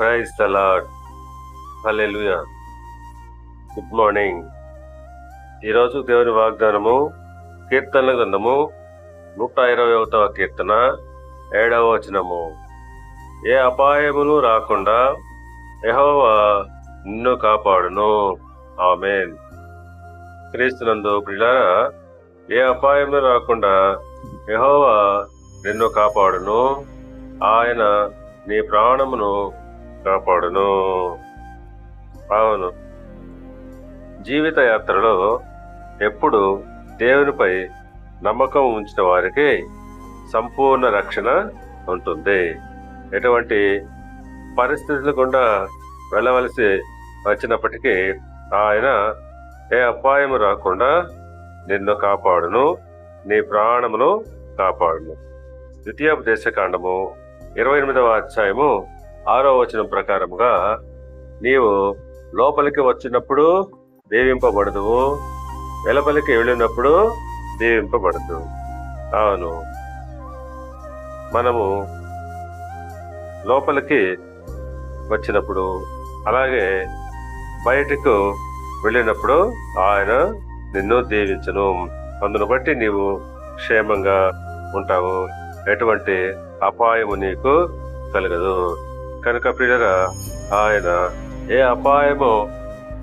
Praise the Lord good morning ఈరోజు దేవుని వాగ్దానము కీర్తనల గ్రంథము నూట ఇరవై ఒకటవ కీర్తన ఏడవ వచనము. ఏ అపాయములు రాకుండా ఎహోవా నిన్ను కాపాడును. ఆమెన్. క్రీస్తునందు ప్రియులారా ఏ అపాయములు రాకుండా ఎహోవా నిన్ను కాపాడును. ఆయన నీ ప్రాణమును కాపాడును. అవును. జీవిత యాత్రలో ఎప్పుడు దేవునిపై నమ్మకం ఉంచిన వారికి సంపూర్ణ రక్షణ ఉంటుంది. ఎటువంటి పరిస్థితులు గుండా వెళ్ళవలసి వచ్చినప్పటికీ ఆయన ఏ అపాయము రాకుండా నిన్ను కాపాడును. నీ ప్రాణమును కాపాడును. ద్వితీయోపదేశకాండము ఇరవై ఎనిమిదవ అధ్యాయము ఆరో వచనం ప్రకారముగా నీవు లోపలికి వచ్చినప్పుడు దీవింపబడదు వెలపలికి వెళ్ళినప్పుడు దీవింపబడదు. అవును. మనము లోపలికి వచ్చినప్పుడు అలాగే బయటకు వెళ్ళినప్పుడు ఆయన నిన్ను దీవించను. అందును బట్టి నీవు క్షేమంగా ఉంటావు. ఎటువంటి అపాయము నీకు కలగదు. కనుక ప్రియులరా ఆయన ఏ అపాయమో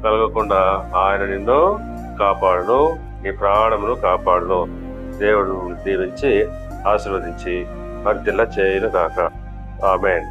కలగకుండా ఆయన నిన్ను కాపాడును నీ ప్రాణమును కాపాడును. దేవుడు దీవించి ఆశీర్వదించి వర్ధిల్ల చేయను కాక ఆమెన్.